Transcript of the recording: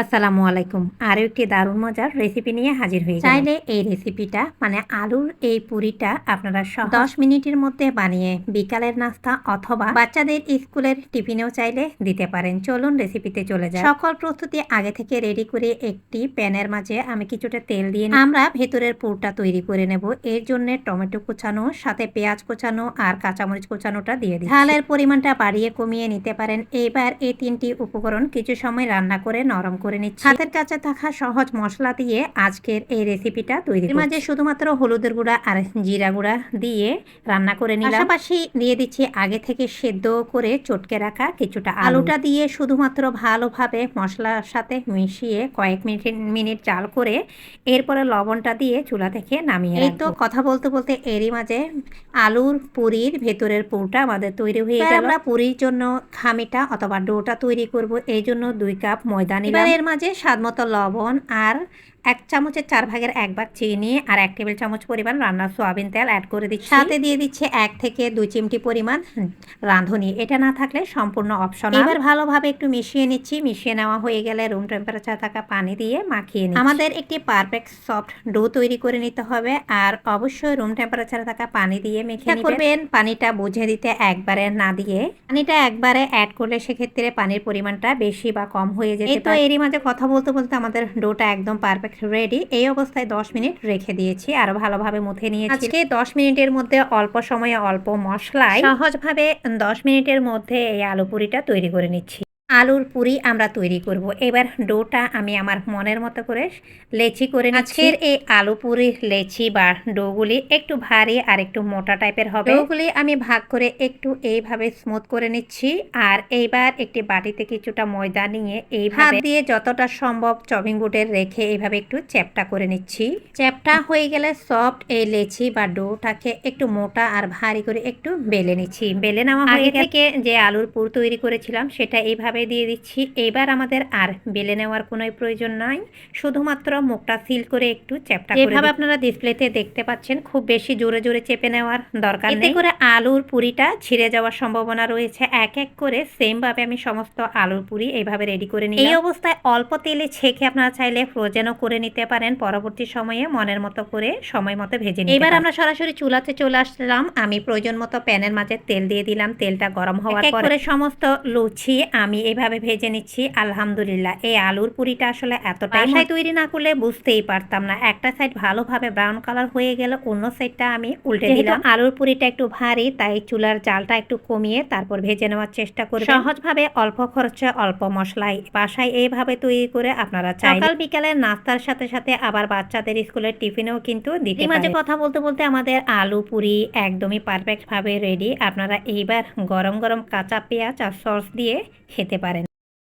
আসসালামু আলাইকুম। আরও একটি দারুণ মজার রেসিপি নিয়ে হাজির হয়ে চাইলে এই রেসিপিটা মানে আলুর এই পুরিটা আপনারা সহ দশ মিনিটের মধ্যে বানিয়ে বিকালের নাস্তা অথবা বাচ্চাদের স্কুলের টিফিনেও চাইলে দিতে পারেন। চলুন রেসিপিতে চলে যাই। সকল প্রস্তুতি আগে থেকে রেডি করে একটি প্যানের মাঝে আমি কিছুটা তেল দিয়ে আমরা ভেতরের পুরটা তৈরি করে নেব। এর জন্য টমেটো কুচানো সাথে পেঁয়াজ কুচানো আর কাঁচামরিচ কুচানোটা দিয়ে দিই ঝালের পরিমাণটা বাড়িয়ে কমিয়ে নিতে পারেন। এবার এই তিনটি উপকরণ কিছু সময় রান্না করে নরম করে নিচ্ছি। হাতের কাছে থাকা সহজ মশলা দিয়ে আজকের এই রেসিপিটা তৈরি মাঝে শুধুমাত্র হলুদের গুঁড়া আর জিরা গুঁড়া দিয়ে রান্না করে নিলাম। পাশাপাশি দিয়ে দিচ্ছি আগে থেকে সেদ্ধ করে চটকে রাখা কিছুটা আলুটা দিয়ে শুধুমাত্র ভালোভাবে মশলার সাথে মিশিয়ে কয়েক মিনিট মিনিট চাল করে এরপরে লবণটা দিয়ে চুলা থেকে নামিয়ে এই তো কথা বলতে বলতে এরই মাঝে আলুর পুরির ভেতরের পুরটা আমাদের তৈরি হয়ে গেল। আমরা পুরির জন্য খামিটা অথবা ডোটা তৈরি করব। এই জন্য দুই কাপ ময়দা নিলাম। এর মাঝে স্বাদমতো লবণ আর এক চামচের চার ভাগের এক ভাগ চিনি আর এক টেবিল চামচ পরিমাণ রান্নার সোয়াবিন তেল অ্যাড করে দিচ্ছি। সাথে দিয়ে দিচ্ছে এক থেকে দুই চিমটি পরিমাণ রাঁধুনি। এটা না থাকলে সম্পূর্ণ অপশন এবার ভালোভাবে একটু মিশিয়ে নিচ্ছি। মিশিয়ে নেওয়া হয়ে গেলে রুম টেম্পারেচার থাকা পানি দিয়ে মাখিয়ে নিই আমাদের একটি পারফেক্ট সফট ডো তৈরি করে নিতে হবে আর অবশ্যই রুম টেম্পারেচারে থাকা পানি দিয়ে মেখে করবেন পানিটা বুঝে দিতে একবারে না দিয়ে। পানিটা একবারে অ্যাড করলে সেক্ষেত্রে পানির পরিমাণটা বেশি বা কম হয়ে যেতে তো এরই মাঝে কথা বলতে বলতে আমাদের ডোটা একদম পারফেক্ট রেডি এই অবস্থায় 10 মিনিট রেখে দিয়েছি, আর ভালোভাবে মুথে নিয়েছি। আজকে 10 মিনিটের মধ্যে অল্প সময়ে অল্প মশলায় সহজভাবে 10 মিনিটের মধ্যে এই আলু পুরিটা তৈরি করে নিচ্ছি। আলুর পুরি আমরা তৈরি করব। এবার ডোটা আমি আমার মনের মতো করে লেচি করে আজকের এই আলু পুরি লেচি বা ডোগুলি একটু ভারী আর একটু মোটা টাইপের হবে। ডোগুলি আমি ভাগ করে একটু এইভাবে স্মুথ করে নিচ্ছি। আর এইবার একটি বাটিতে কিছুটা ময়দা নিয়ে এই এইভাবে দিয়ে যতটা সম্ভব চপিং বোর্ডের রেখে এইভাবে একটু চ্যাপটা করে নিচ্ছি। চ্যাপটা হয়ে গেলে সফট এই লেচি বা ডোটাকে একটু মোটা আর ভারী করে একটু বেলে নিচ্ছি। বেলে নেওয়া আগে থেকে যে আলুর পুর তৈরি করেছিলাম সেটা এইভাবে এইভাবে দিয়ে দিচ্ছি। এবার আমাদের আর বেলে নেওয়ার কোনো প্রয়োজন নাই। শুধুমাত্র মুখটা সিল করে একটু চ্যাপটা এভাবে আপনারা ডিসপ্লেতে দেখতে পাচ্ছেন খুব বেশি জোরে জোরে চেপে নেওয়ার দরকার নেই। করে আলুর পুরিটা ছিঁড়ে যাওয়ার সম্ভাবনা রয়েছে। এক এক করে সেম ভাবে আমি সমস্ত আলুর পুরি এইভাবে রেডি করে নিই এই অবস্থায় অল্প তেলে ছেঁকে আপনারা চাইলে ফ্রোজেনও করে নিতে পারেন। পরবর্তী সময়ে মনের মতো করে সময় মতো ভেজে নিই এবার আমরা সরাসরি চুলাতে চলে আসলাম। আমি প্রয়োজন মতো প্যানের মাঝে তেল দিয়ে দিলাম। তেলটা গরম হওয়ার পরে সমস্ত লুচি আমি এইভাবে ভেজে নিচ্ছি আলহামদুলিল্লাহ। এই আলুর পুরিটা আসলে এতটাই বাসায় তৈরি না করলে বুঝতেই পারতাম না। একটা সাইড ভালোভাবে ব্রাউন কালার হয়ে গেল অন্য সাইডটা আমি উল্টে দিলাম। আলুর পুরিটা একটু ভারী তাই চুলার জালটা একটু কমিয়ে তারপর ভেজে নেওয়ার চেষ্টা করি সহজভাবে অল্প খরচে অল্প মশলায় বাসায় এইভাবে তৈরি করে আপনারা চাই সকাল বিকালে নাস্তার সাথে সাথে আবার বাচ্চাদের স্কুলের টিফিনেও কিন্তু দিতে মাঝে কথা বলতে বলতে আমাদের আলু পুরি একদমই পারফেক্ট ভাবে রেডি আপনারা এইবার গরম গরম কাঁচা পেঁয়াজ আর সস দিয়ে খেতে পারেন